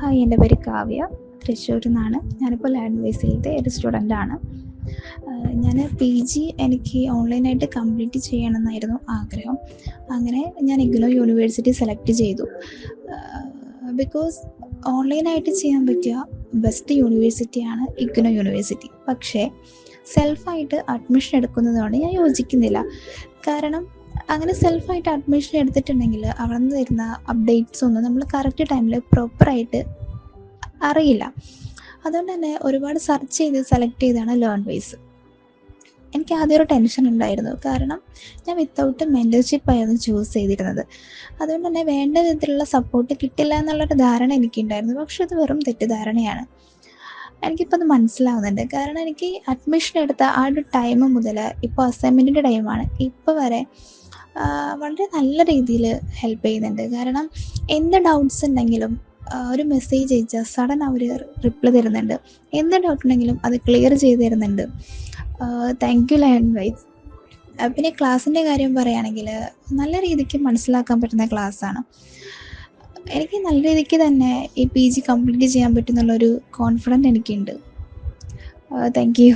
Hi എന്റെ പേര് കാവ്യ. തൃശ്ശൂരിൽ നിന്നാണ് ഞാനിപ്പോൾ ലാൻഡ് വേസിലത്തെ ഒരു സ്റ്റുഡന്റ് ആണ് ഞാൻ പി ജി എനിക്ക് ഓൺലൈനായിട്ട് കംപ്ലീറ്റ് ചെയ്യണമെന്നായിരുന്നു ആഗ്രഹം. അങ്ങനെ ഞാൻ ഇഗ്നോ യൂണിവേഴ്സിറ്റി സെലക്ട് ചെയ്തു. ബിക്കോസ് ഓൺലൈനായിട്ട് ചെയ്യാൻ പറ്റിയ ബെസ്റ്റ് യൂണിവേഴ്സിറ്റിയാണ് ഇഗ്നോ യൂണിവേഴ്സിറ്റി. പക്ഷേ സെൽഫായിട്ട് അഡ്മിഷൻ എടുക്കുന്നതുകൊണ്ട് ഞാൻ യോജിക്കുന്നില്ല. കാരണം അങ്ങനെ സെൽഫായിട്ട് അഡ്മിഷൻ എടുത്തിട്ടുണ്ടെങ്കിൽ അവിടെ നിന്ന് തരുന്ന അപ്ഡേറ്റ്സ് ഒന്നും നമ്മൾ കറക്റ്റ് ടൈമിൽ പ്രോപ്പറായിട്ട് അറിയില്ല. അതുകൊണ്ട് തന്നെ ഒരുപാട് സെർച്ച് ചെയ്ത് സെലക്ട് ചെയ്താണ് ലേൺ വൈസ് എനിക്ക് ആദ്യം ഒരു ടെൻഷൻ ഉണ്ടായിരുന്നു. കാരണം ഞാൻ വിത്തൗട്ട് മെന്റർഷിപ്പ് ആയിരുന്നു ചൂസ് ചെയ്തിരുന്നത്. അതുകൊണ്ട് തന്നെ വേണ്ട വിധത്തിലുള്ള സപ്പോർട്ട് കിട്ടില്ല എന്നുള്ളൊരു ധാരണ എനിക്കുണ്ടായിരുന്നു. പക്ഷെ ഇത് വെറും തെറ്റിദ്ധാരണയാണ്. എനിക്കിപ്പോൾ അത് മനസ്സിലാവുന്നുണ്ട്. കാരണം എനിക്ക് അഡ്മിഷൻ എടുത്ത ആ ഒരു ടൈം മുതൽ ഇപ്പോൾ അസൈൻമെന്റിന്റെ ടൈമാണ് ഇപ്പോൾ വരെ വളരെ നല്ല രീതിയിൽ ഹെൽപ്പ് ചെയ്യുന്നുണ്ട്. കാരണം എന്ത് ഡൗട്ട്സ് ഉണ്ടെങ്കിലും ഒരു മെസ്സേജ് അയച്ചാൽ സഡൻ അവർ റിപ്ലൈ തരുന്നുണ്ട്. എന്ത് ഡൗട്ട് ഉണ്ടെങ്കിലും അത് ക്ലിയർ ചെയ്ത് തരുന്നുണ്ട്. താങ്ക് യു ലയൺ വൈസ് പിന്നെ ക്ലാസ്സിന്റെ കാര്യം പറയുകയാണെങ്കിൽ നല്ല രീതിക്ക് മനസ്സിലാക്കാൻ പറ്റുന്ന ക്ലാസ്സാണ് എനിക്ക് നല്ല രീതിക്ക് തന്നെ ഈ പി ജി കംപ്ലീറ്റ് ചെയ്യാൻ പറ്റുന്നുള്ളൊരു കോൺഫിഡന്റ് എനിക്കുണ്ട്. Thank you